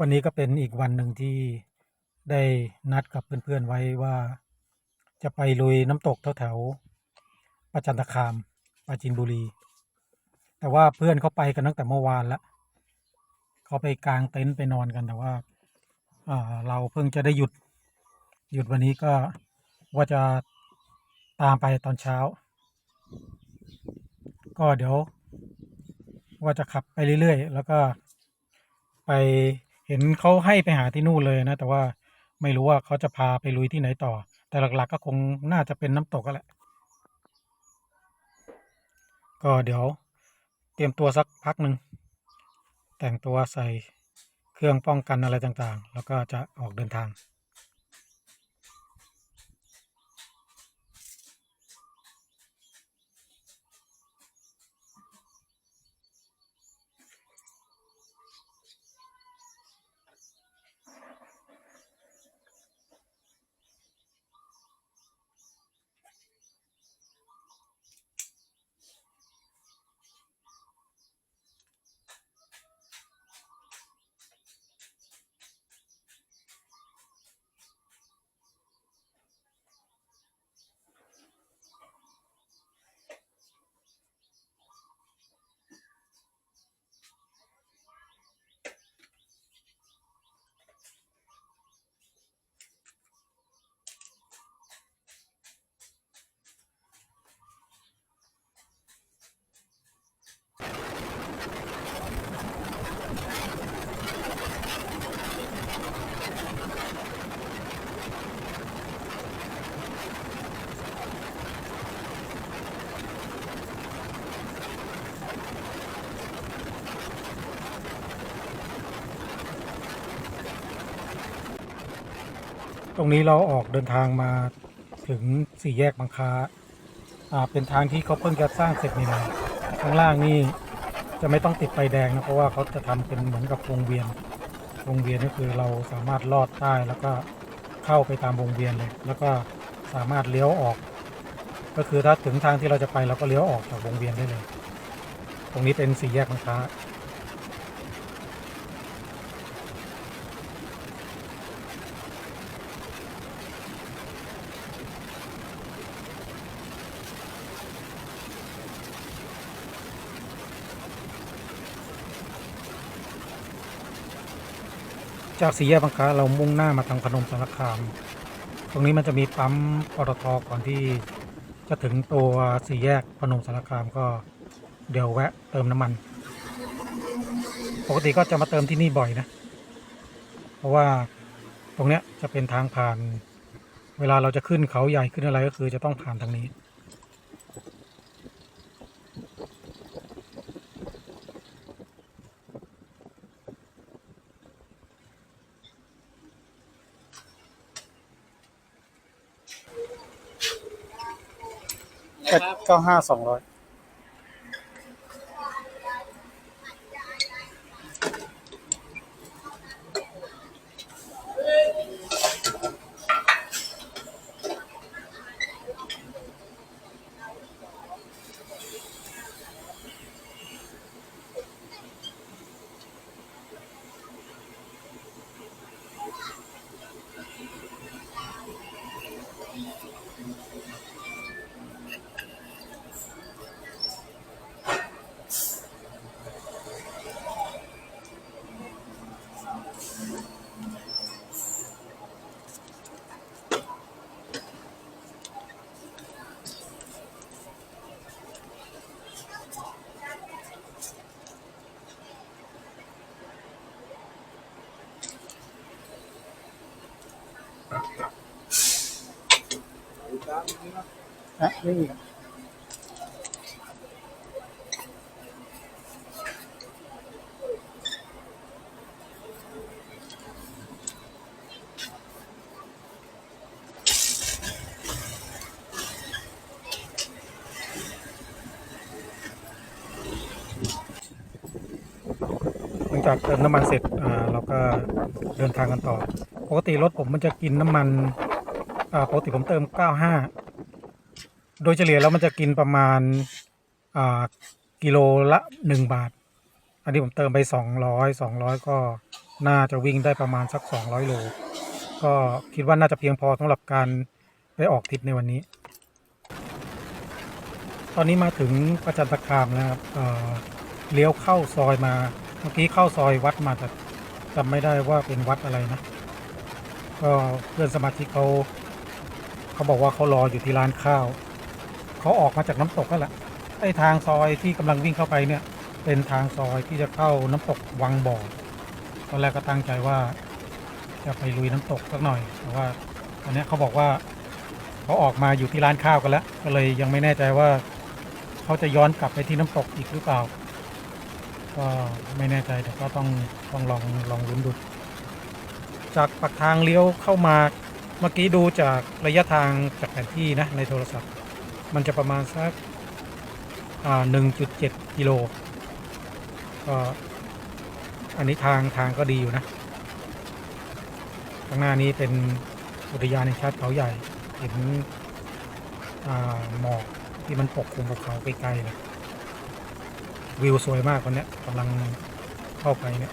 วันนี้ก็เป็นอีกวันหนึ่งที่ได้นัดกับเพื่อนๆไว้ว่าจะไปลุยน้ำตกแถวๆประจันตคามปราจีนบุรี แต่ว่าเพื่อนเขาไปกันตั้งแต่เมื่อวานล้วเขาไปกางเต็นท์ไปนอนกันแต่ว่าอ่าเราเพิ่งจะได้หยุดหยุดวันนี้ก็ว่าจะตามไปตอนเช้า ก็เดี๋ยวว่าจะขับไปเรื่อยๆ แล้วก็ไป เห็นเขาให้ไปหาที่นู่นเลยนะ แต่ว่าไม่รู้ว่าเขาจะพาไปลุยที่ไหนต่อ แต่หลักๆ ก็คงน่าจะเป็นน้ำตกก็แหละ ก็เดี๋ยวเตรียมตัวสักพักหนึ่งแต่งตัวใส่เครื่องป้องกันอะไรต่างๆ แล้วก็จะออกเดินทาง รงนี้เราออกเดินทางมาถึงสี่แยกบางคาอ่าเป็นทางที่เขาเพิ่งจะสร้างเสร็จนี่นะข้างล่างนี่จะไม่ต้องติดไฟแดงนะเพราะว่าเขาจะทำเป็นเหมือนกับวงเวียนวงเวียนก็คือเราสามารถลอดใต้แล้วก็เข้าไปตามวงเวียนเลย แล้วก็สามารถเลี้ยวออก ก็คือถ้าถึงทางที่เราจะไปเราก็เลี้ยวออกจากวงเวียนได้เลย ตรงนี้เป็นสี่แยกบางคล้า จากสี่แยกบางคล้าเรามุ่งหน้ามาทางพนมสารคาม ตรงนี้มันจะมีปั๊มปตทก่อนที่จะถึงตัวสี่แยกพนมสารคามก็เดี๋ยวแวะเติมน้ำมัน ปกติก็จะมาเติมที่นี่บ่อยนะ เพราะว่าตรงเนี้ยจะเป็นทางผ่าน เวลาเราจะขึ้นเขาใหญ่ขึ้นอะไรก็คือจะต้องผ่านทางนี้ เก้าห้าสองร้อยะไม่มีหลังจากเติมน้ำมันเสร็จอ่าเราก็เดินทางกันต่อ ปกติรถผมมันจะกินน้ำมันอ่าปกติผมเติม 95 โดยเฉลี่ยแล้วมันจะกินประมาณอ่ากิโลละ1บาท อันนี้ผมเติมไป200 200ก็น่าจะวิ่งได้ประมาณสัก200โล ก็คิดว่าน่าจะเพียงพอสำหรับการไปออกทริปในวันนี้ ตอนนี้มาถึงประจันตคามแล้วครับเอ่อเลี้ยวเข้าซอยมา เมื่อกี้เข้าซอยวัดมาแต่จำไม่ได้ว่าเป็นวัดอะไรนะ ก็เพื่อนสมาชิกเขา เขาบอกว่าเขารออยู่ที่ร้านข้าว เขาออกมาจากน้ำตกนั่นแหละไอ้ทางซอยที่กำลังวิ่งเข้าไปเนี่ย เป็นทางซอยที่จะเข้าน้ำตกวังบ่อตอนแรกก็ตั้งใจว่า จะไปลุยน้ำตกสักหน่อยแต่ว่าตอนเนี้ยเขาบอกว่าเขาออกมาอยู่ที่ร้านข้าวกันแล้วก็เลยยังไม่แน่ใจว่าเขาจะย้อนกลับไปที่น้ำตกอีกหรือเปล่า ก็ไม่แน่ใจแต่ก็ต้องต้องลองลองลุ้นดูจากปากทางเลี้ยวเข้ามาเมื่อกี้ดูจากระยะทางจากแผนที่นะในโทรศัพท์ มันจะประมาณสักอ่า1.7กิโลก็อันนี้ทางทางก็ดีอยู่นะ ข้างหน้านี้เป็นอุทยานแห่งชาติเขาใหญ่ เห็นหมอกที่มันปกคลุมภูเขาไกล้ๆเลยวิวสวยมากวันเนี้ยกำลังเข้าไปเนี่ย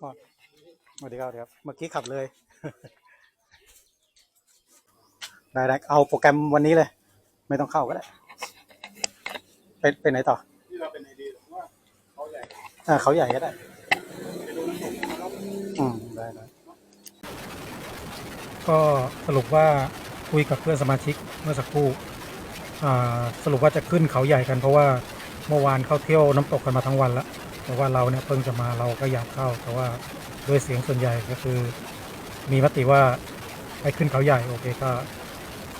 สวัสดีครับเดี๋ยวเมื่อกี้ขับเลยได้ได้เอาโปรแกรมวันนี้เลย ไม่ต้องเข้าก็ได้ไปไปไหนต่อที่เราเป็นไอเดียผมว่าเขาใหญ่อ่าเขาใหญ่ก็ได้ไปดูน้ำตกนะครับอืมได้ได้ก็สรุปว่าคุยกับเพื่อนสมาชิกเมื่อสักครู่อ่าสรุปว่าจะขึ้นเขาใหญ่กันเพราะว่าเมื่อวานเขาเที่ยวน้ำตกกันมาทั้งวันแล้ว แต่ว่าเราเนี่ยเพิ่งจะมาเราก็อยากเข้า แต่ว่าด้วยเสียงส่วนใหญ่ก็คือ มีมติว่าให้ขึ้นเขาใหญ่โอเคก็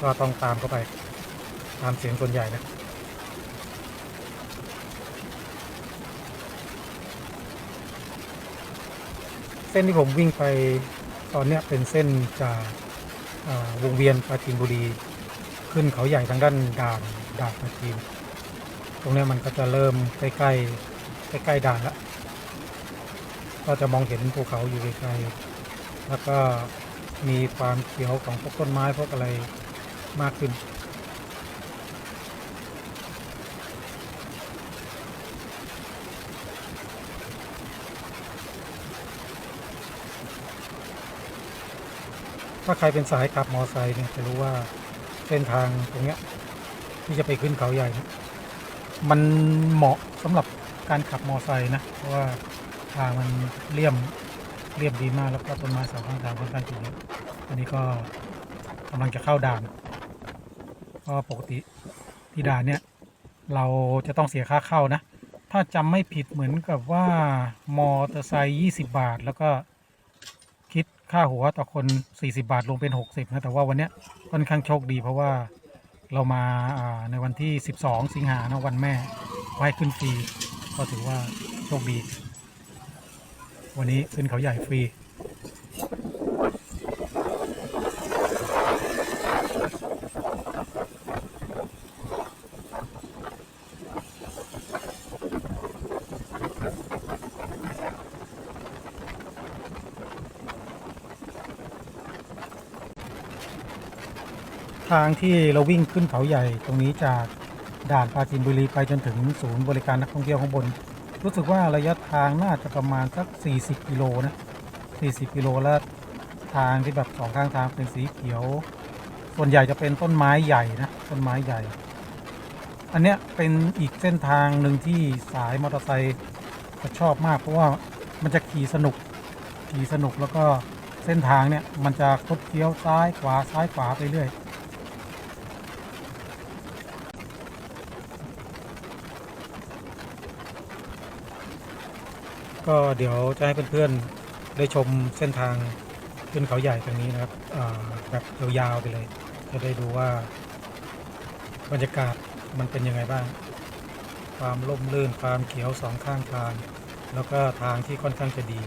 ก็ต้องตามเข้าไป ตามเสียงส่วนใหญ่นะเส้นที่ผมวิ่งไปตอนเนี้ยเป็นเส้นจากวงเวียนปราจีนบุรี ขึ้นเขาใหญ่ทางด้านด่านด่านปราจีน ตรงนี้มันก็จะเริ่มใกล้ๆ ใกล้ๆด่านละก็จะมองเห็นภูเขาอยู่ไกลๆแล้วก็มีความเขียวของพวกต้นไม้พวกอะไรมากขึ้น ถ้าใครเป็นสายขับมอไซค์เนี่ยจะรู้ว่าเส้นทางตรงเนี้ยที่จะไปขึ้นเขาใหญ่ มันเหมาะสำหรับ การขับมอไซค์นะ เพราะว่าทางมันเลี่ยมเรียบดีมากแล้วก็ต้นไม้สองข้างทางค่อนข้างจะเยอะอันนี้ก็กำลังจะเข้าด่านก็ปกติที่ด่านเนี่ย เราจะต้องเสียค่าเข้านะ ถ้าจำไม่ผิดเหมือนกับว่ามอเตอร์ไซค์20บาท แล้วก็คิดค่าหัวต่อคน40บาทลงเป็น60นะแต่ว่าวันเนี้ยค่อนข้างโชคดีเพราะว่าเรามาอ่าในวันที่12สิงหานะวันแม่ไว้ขึ้นฟรี ก็ถือว่าโชคดี วันนี้ขึ้นเขาใหญ่ฟรี ทางที่เราวิ่งขึ้นเขาใหญ่ตรงนี้จาก ด่านปราจีนบุรีไปจนถึงศูนย์บริการนักท่องเที่ยวข้างบน รู้สึกว่าระยะทางน่าจะประมาณสัก 40 กิโลนะ 40 กิโลแล้วทางที่แบบสองข้างทางเป็นสีเขียว ส่วนใหญ่จะเป็นต้นไม้ใหญ่นะต้นไม้ใหญ่ อันเนี้ยเป็นอีกเส้นทางหนึ่งที่สายมอเตอร์ไซค์จะชอบมาก เพราะว่ามันจะขี่สนุกขี่สนุกแล้วก็เส้นทางเนี่ยมันจะคดเคี้ยวซ้ายขวาซ้ายขวาไปเรื่อย ก็เดี๋ยวจะให้เพื่อนๆได้ชมเส้นทางขึ้นเขาใหญ่ตรงนี้นะครับแบบยาวๆไปเลย จะได้ดูว่า บรรยากาศมันเป็นยังไงบ้าง ความร่มรื่นความเขียวสองข้างทาง แล้วก็ทางที่ค่อนข้างจะดี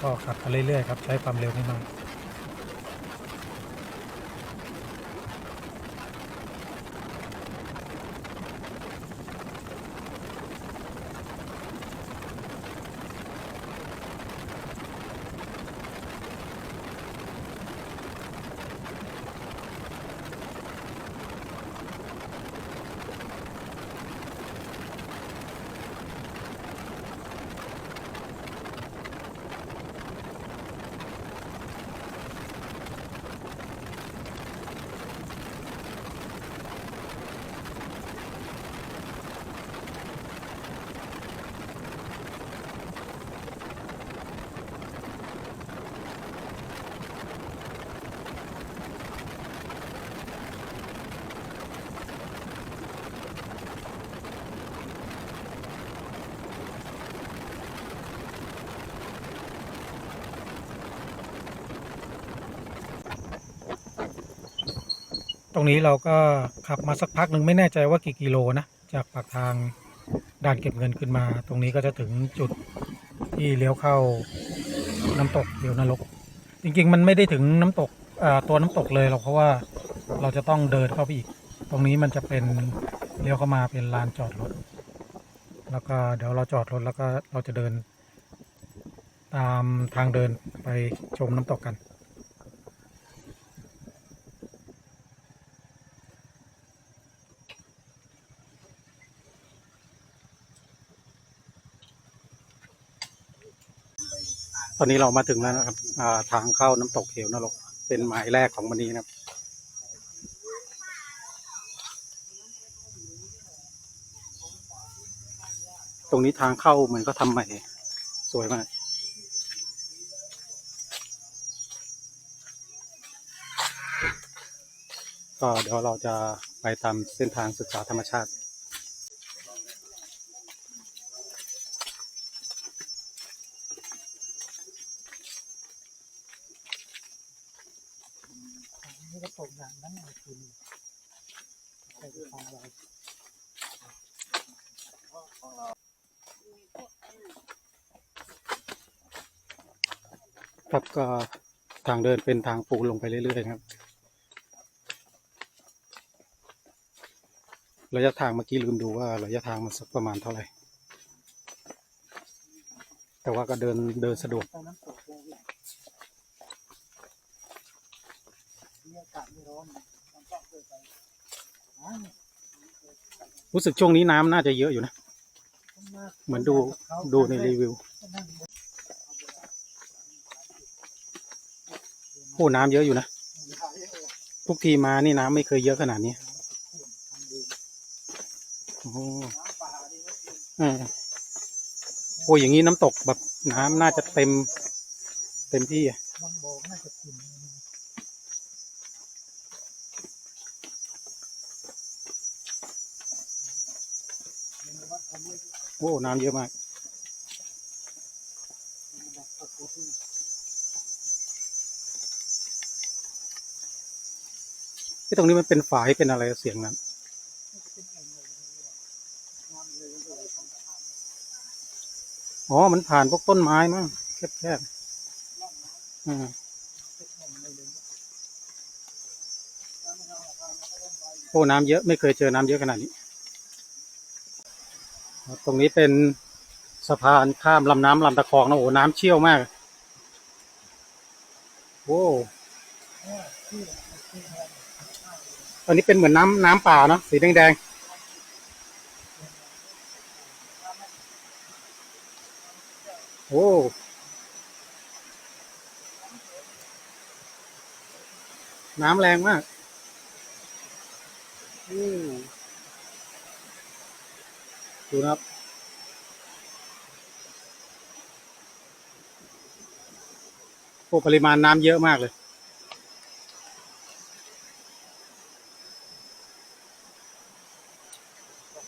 ก็ขับไปเรื่อยๆครับ ใช้ความเร็วไม่มาก ตรงนี้เราก็ขับมาสักพักหนึ่งไม่แน่ใจว่ากี่กิโลนะ จากปากทางด่านเก็บเงินขึ้นมา ตรงนี้ก็จะถึงจุดที่เลี้ยวเข้าน้ำตกเดียวนรก จริงๆ มันไม่ได้ถึงน้ำตกตัวน้ำตกเลยหรอกเพราะว่าเราจะต้องเดินเข้าไปอีก ตรงนี้มันจะเป็นเลี้ยวเข้ามาเป็นลานจอดรถ แล้วก็เดี๋ยวเราจอดรถแล้วก็เราจะเดิน ตามทางเดินไปชมน้ำตกกัน ตอนนี้เรามาถึงแล้วนะครับาทางเข้าน้ำตกเหวนรก เป็นหมายแรกของวันนี้นะครับ ตรงนี้ทางเข้าเหมือนก็ทำใหม่สวยมากก็เดี๋ยวเราจะไปตามเส้นทางศึกษาธรรมชาติ นี่ก็ตกอย่างนั้นเลยคุณใครจะฟังอะไรครับก็ทาง เดินเป็นทางปูลงไปเรื่อยๆครับ ระยะทางเมื่อกี้ลืมดูว่าระยะทางมันสักประมาณเท่าไหร่ แต่ว่าก็เดินเดินสะดวกรู้สึกช่วงนี้น้ำน่าจะเยอะอยู่นะ เหมือนดูดูในรีวิว โอ้น้ำเยอะอยู่นะ ทุกทีมานี่น้ำไม่เคยเยอะขนาดนี้โอ้โหออโอ้อย่างนี้น้ำตกแบบน้ำน่าจะเต็ม เต็มที่อะโอ้ น้ำเยอะมาก ตรงนี้มันเป็นฝายเป็นอะไรเสียงนั้นอ๋อ มันผ่านพวกต้นไม้มั้งแคบๆอ่าโอ้น้ำเยอะไม่เคยเจอน้ำเยอะขนาดนี้ ตรงนี้เป็นสะพานข้ามลำน้ำลำตะคองนะโอ้น้ำเชี่ยวมากโอ้ อันนี้เป็นเหมือนน้ำน้ำป่าเนาะสีแดงๆโอ้น้ำแรงมากอืมดูนะครับ โอ้ปริมาณน้ำเยอะมากเลย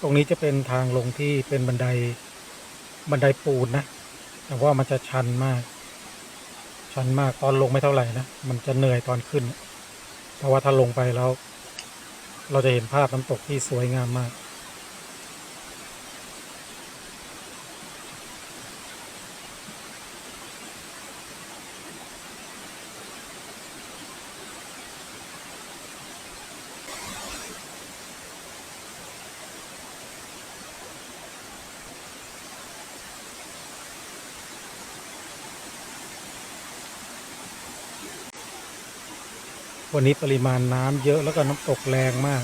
ตรงนี้จะเป็นทางลงที่เป็นบันไดบันไดปูนนะ แต่ว่ามันจะชันมาก ชันมากตอนลงไม่เท่าไหร่นะ มันจะเหนื่อยตอนขึ้น แต่ว่าถ้าลงไปแล้ว เราจะเห็นภาพน้ำตกที่สวยงามมาก วันนี้ปริมาณน้ำเยอะแล้วก็น้ำตกแรงมาก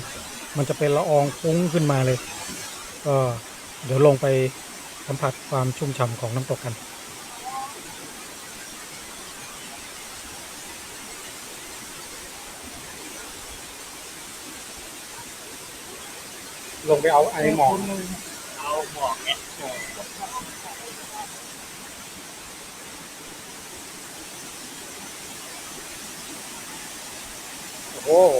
มันจะเป็นละอองฟุ้งขึ้นมาเลย ก็เดี๋ยวลงไปสัมผัสความชุ่มฉ่ำของน้ำตกกัน ลงไปเอาไอหมอกเอาหมอกเนี่ย โอ้โ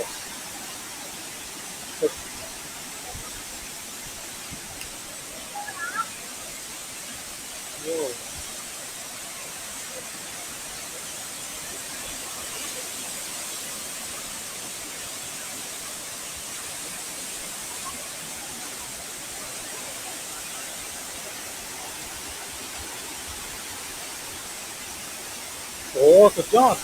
หโอ้สุดยอด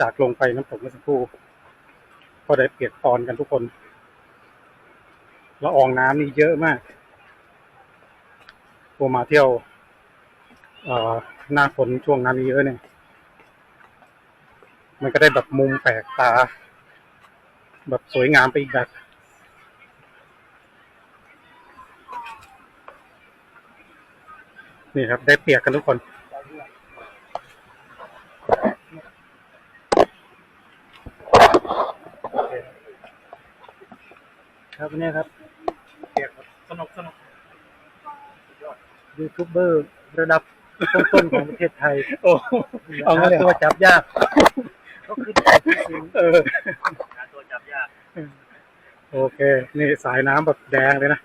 จากลงไปน้ำตกเมื่อสักครู่ ก็ได้เปียกตอนกันทุกคนละอองน้ำนี่เยอะมากตัวมาเที่ยวหน้าฝนช่วงนั้นเยอะเนี่ย มันก็ได้แบบมุมแปลกตา แบบสวยงามไปอีกแบบนี่ครับ ได้เปียกกันทุกคน ครับเนี่ยครับเปียกครับสนุกสนุกยูทูบเบอร์ระดับต้นๆของประเทศไทยโอ้เอางั้นเลยเหรอตัวจับยากเขาขึ้นไปที่สูงเออหาตัวจับยาก โอเค นี่สายน้ำแบบแดงเลยนะ